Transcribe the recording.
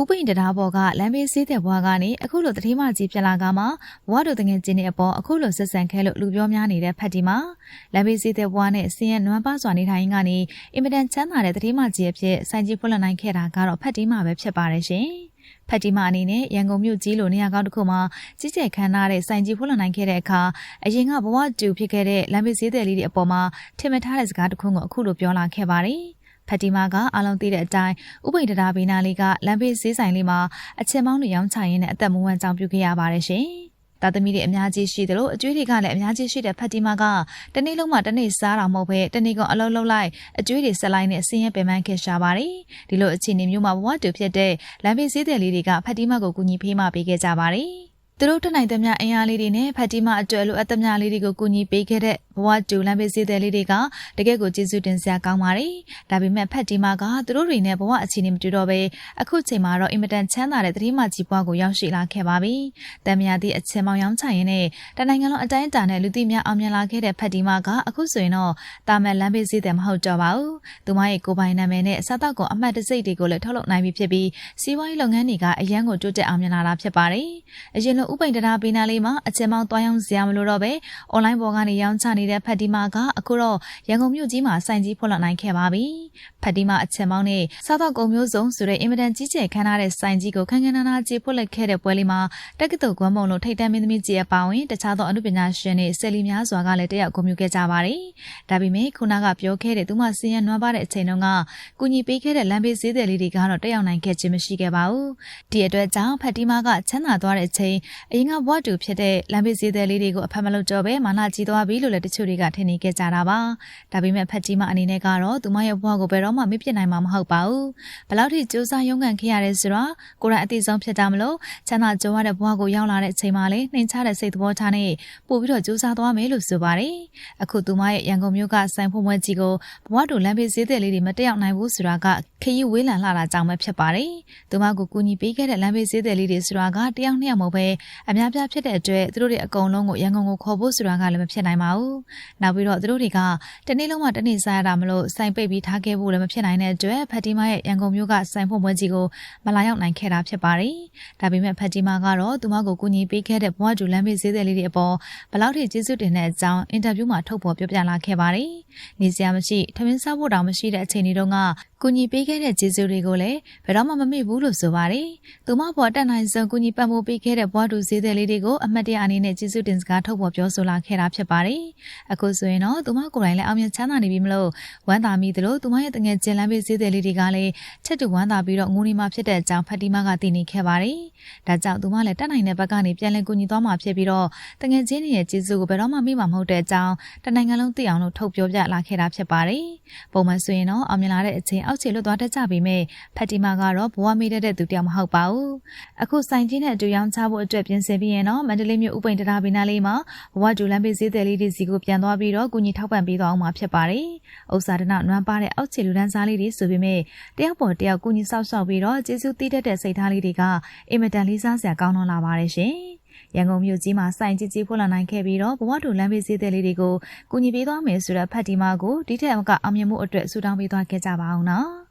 ဥပိန်တရားဘော်ကလမ်းဘေးစေးတဲ့ဘွားကနေအခုလိုတတိမကြီးပြလာကမှဘွားတို့တငယ်ချင်းတွေအပေါ်အခုလိုဆက်ဆံခဲလို့လူပြောများနေတဲ့ဖက်တီမှာလမ်းဘေးစေးတဲ့ဘွားနဲ့ဆင်းရဲနွမ်းပါစွာနေထိုင်ကနေအင်မတန်ချမ်းသာတဲ့တတိမကြီးအဖြစ်စိုင်းကြီးဖွင့်လှစ်နိုင်ခဲ့တာကတော့ဖက်တီမှာပဲဖြစ်ပါတယ်ရှင်ဖက်တီမာအနေနဲ့ရန်ကုန်မြို့ကြီးလိုနေရာကောင်းတစ်ခုမှာကြီးကျယ်ခမ်းနားတဲ့စိုင်ကြီးဖွင့်လှစ်နိုင်ခဲ့တဲ့အခါအရင်ကဘဝတူဖြစ်ခဲ့တဲ့လမ်းဘေးဈေးသည်လေးတွေအပေါ်မှာထင်မှတ်ထားတဲ့စကားတစ်ခုကိုအခုလိုပြောလာခဲ့ပါတယ်။ ဖက်တီမာကအလုံးသိတဲ့အတိုင်းဥပိန်တရာဘီနာလေးကလမ်းဘေးဈေးဆိုင်လေးမှာအချက်မောင်းတွေရောင်းချရင်းနဲ့အသက်မွေးဝမ်းကြောင်းပြုခဲ့ရပါတယ်ရှင်။သားသမီးတွေအများကြီးရှိသလိုအကျွေးတွေကလည်းအများကြီးရှိတဲ့ဖက်တီမာကတနေ့လုံးမှတနေ့စားတာမဟုတ်ပဲတနေ့ကအလုံးလုံးလိုက်အကျွေးတွေဆက်လိုက်နဲ့ဆင်းရဲပင်ပန်းခဲ့ရှာပါတယ်ဒီလိုအခြေအနေမျိုးမှာဘဝတူဖြစ်တဲ့လမ်းဘေးဈေးသည်လေးတွေကဖက်တီမာကိုကူညီဖေးမပေးခဲ့ကြပါတယ် သူတို့တနိုင်သမျှအင်အားလေးတွေနဲ့ဖက်တီမာအကျွဲလိုအပ်သမျှလေးတွေကိုကူညီပေးခဲ့တဲ့ဘဝတူလမ်းဘေးစည်းတဲ့လေးတွေကတကယ့်ကိုကျေးဇူးတင်စရာကောင်းပါတယ်။ဒါပေမဲ့ဖက်တီမာကသူတို့တွေနဲ့ဘဝအခြေအနေမတူတော့ပဲအခုချိန်မှာတော့အင်မတန်ချမ်းသာတဲ့သတိမကြီးပွားကိုရောက်ရှိလာခဲ့ပါပြီ။တံမြာသည့်အချင်းမောင်ရောင်းချရင်နဲ့တနိုင်ငံလုံးအတိုင်းအတာနဲ့လူသိများအောင်မြင်လာခဲ့တဲ့ဖက်တီမာကအခုဆိုရင်တော့တာမန်လမ်းဘေးစည်းတဲ့မဟုတ်တော့ပါဘူး။သူမရဲ့ကိုယ်ပိုင်နာမည်နဲ့စားတော့ကအမှတ်တစိတ်တွေကိုလည်းထုတ်လုပ်နိုင်ပြီဖြစ်ပြီးစီးပွားရေးလုပ်ငန်းတွေကအရန်ကိုတိုးတက်အောင်မြင်လာတာဖြစ်ပါတယ်။အရင်လိုဥပိန်တရာပေးနာလေးမှာအချင်းမောင်တွားရောင်းစရာမလိုတော့ပဲအွန်လိုင်းပေါ်ကနေရောင်းချနေတဲ့ဖက်တီမာကအခုတော့ရန်ကုန်မြို့ကြီးမှာစိုင်ကြီးဖွင့်လှစ်နိုင်ခဲ့ပါပြီ။ဖက်တီမာအချက်မောင်းနဲ့စားတော့ကုန်မျိုးစုံဆိုတဲ့အင်မတန်ကြီးကျယ်ခမ်းနားတဲ့စိုင်ကြီးကိုခန်းခန်းနားနားကြီးဖွင့်လှစ်ခဲ့တဲ့ပွဲလေးမှာတက္ကသိုလ်ကွမ်းမုံလို့ထိတ်တန့်မင်းသမီးကြီးအပါအဝင်တခြားသောအမှုပညာရှင်တွေဆယ်လီများစွာကလည်းတက်ရောက်ဂုဏ်ပြုခဲ့ကြပါတယ်။ဒါပေမဲ့ခုနကပြောခဲ့တဲ့သူမစင်ရနွမ်းပါတဲ့အချိန်တုန်းကကုညီပေးခဲ့တဲ့လမ်းဘေးဈေးသည်လေးတွေကတော့တက်ရောက်နိုင်ခဲ့ခြင်းမရှိခဲ့ပါဘူး။ဒီအတွက်ကြောင့်ဖက်တီမာကချမ်းသာသွားတဲ့အချိန်အရင်ကဘွားတူဖြစ်တဲ့လမ်းဘေးဈေးသည်လေးတွေကိုအဖက်မလုပ်တော့ပဲမာနကြီးသွားပြီလို့လည်းတချို့တွေကထင်နေခဲ့ကြတာပါဒါပေမဲ့ဖက်ကြီးမအနေနဲ့ကတော့သူမရဲ့ဘဝကိုဘယ်တော့မှမပြစ်နိုင်မှာမဟုတ်ပါဘူးဘလောက်ထိစူးစမ်းရုန်းကန်ခဲ့ရတဲ့ဆိုတော့ကိုယ်တိုင်အသိဆုံးဖြစ်တာမလို့ချမ်းသာကြွားတဲ့ဘဝကိုရောက်လာတဲ့အချိန်မှာလေနှိမ်ချတဲ့စိတ်သဘောထားနဲ့ပို့ပြီးတော့စူးစမ်းသွားမယ်လို့ဆိုပါတယ်အခုသူမရဲ့ရန်ကုန်မြို့ကစိုင်ဖွံ့ဖွံ့ကြီးကိုဘဝတူလမ်းဘေးဈေးသည်လေးတွေမတက်ရောက်နိုင်ဘူးဆိုတာကခရီးဝေးလံလှတာကြောင့်ပဲဖြစ်ပါတယ်သူမကိုကူညီပေးခဲ့တဲ့လမ်းဘေးဈေးသည်လေးတွေဆိုတာကတယောက်နှစ်ယောက်မဟုတ်ပဲအများပြားဖြစ်တဲ့အတွက်သူတို့တွေအကုန်လုံးကိုရန်ကုန်ကိုခေါ်ဖို့ဆိုတာကလည်းမဖြစ်နိုင်ပါဘူးနောက်ပြီးတော့သူတို့တွေကတနေ့လုံးမှတနေ့စားရတာမလို့စိုင်ပိတ်ပြီးထားခဲ့ဖို့လည်းမဖြစ်နိုင်တဲ့အတွက်ဖက်တီမာရဲ့ရန်ကုန်မြို့ကစိုင်ဖွံ့ပွဲကြီးကိုမလာရောက်နိုင်ခဲ့တာဖြစ်ပါတယ်။ဒါပေမဲ့ဖက်တီမာကတော့သူမကိုကူညီပေးခဲ့တဲ့ဘွားကျူလမ်းဘေးဈေးသည်လေးတွေအပေါ်ဘလောက်ထိကျေးဇူးတင်တဲ့အကြောင်းအင်တာဗျူးမှာထုတ်ဖော်ပြောပြလာခဲ့ပါတယ်။နေစရာမရှိထမင်းစားဖို့တောင်မရှိတဲ့အချိန်တွေတုန်းက ကူညီပေးခဲ့တဲ့ကျေးဇူးတွေကိုလည်းဘယ်တော့မှမမေ့ဘူးလို့ဆိုပါတယ်။သူမဘော်တက်နိုင်ဆုံးကူညီပံ့ပိုးပေးခဲ့တဲ့ဘွားတူဈေးသည်လေးတွေကိုအမတ်တရအနေနဲ့ကျေးဇူးတင်စကားထုတ်ဖော်ပြောဆိုလာခဲ့တာဖြစ်ပါတယ်။အခုဆိုရင်တော့သူမကိုယ်တိုင်လည်းအောင်မြင်ချမ်းသာနေပြီမလို့ဝမ်းသာမိသလိုသူမရဲ့တငယ်ချင်းလမ်းဘေးဈေးသည်လေးတွေကလည်းချက်တူဝမ်းသာပြီးတော့ငိုနေမှဖြစ်တဲ့အကြောင်းဖတ်တီမာကသိနေခဲ့ပါတယ်။ဒါကြောင့်သူမလည်းတက်နိုင်တဲ့ဘက်ကနေပြန်လည်ကူညီသွားမှာဖြစ်ပြီးတော့တငယ်ချင်းတွေရဲ့ကျေးဇူးကိုဘယ်တော့မှမေ့မှာမဟုတ်တဲ့အကြောင်းတနိုင်ငံလုံးသိအောင်လို့ထုတ်ပြောပြလာခဲ့တာဖြစ်ပါတယ်။ပုံမှန်ဆိုရင်တော့အောင်မြင်လာတဲ့အချိန်အောက်ခြေလွတ်သွားတတ်ကြပေမဲ့ဖတ်တီမာကတော့ဘဝမေ့တတ်တဲ့သူတယောက်မဟုတ်ပါဘူး။အခုဆိုင်ကြီးနဲ့အတူရောင်းချဖို့အတွက်ပြင်ဆင်ပြီးရင်တော့မန္တလေးမြို့ဥပိန်တရာဘီနာလေးမှာဘဝဒူလန်ဘေးဈေးသည်လေးတွေစီကိုပြန်သွားပြီးတော့ကူညီထောက်ပံ့ပေးသွားအောင်မှာဖြစ်ပါတယ်။ဥစ္စာဒနာနွမ်းပါတဲ့အောက်ခြေလူဒန်းစားလေးတွေဆိုပေမဲ့တယောက်ပေါ်တယောက်ကူညီဆောက်ရှောက်ပြီးတော့ကျေးဇူးတည်တတ်တဲ့စိတ်ထားလေးတွေကအင်မတန်လေးစားစရာကောင်းတော့လာပါတယ်ရှင်။ ရန်ကုန်မြို့ကြီးမှာစိုင်ကြီးကြီးဖွင့်လာနိုင်ခဲ့ပြီးတော့ဘဝတူလမ်းဘေးဈေးသည်လေးတွေကိုကူညီပေးသွားမယ်ဆိုတဲ့ဖတ်တီမာကိုဒီထက်အမကအောင်မြင်မှုအတွက်ဆုတောင်းပေးသွားခဲ့ကြပါအောင်နော်။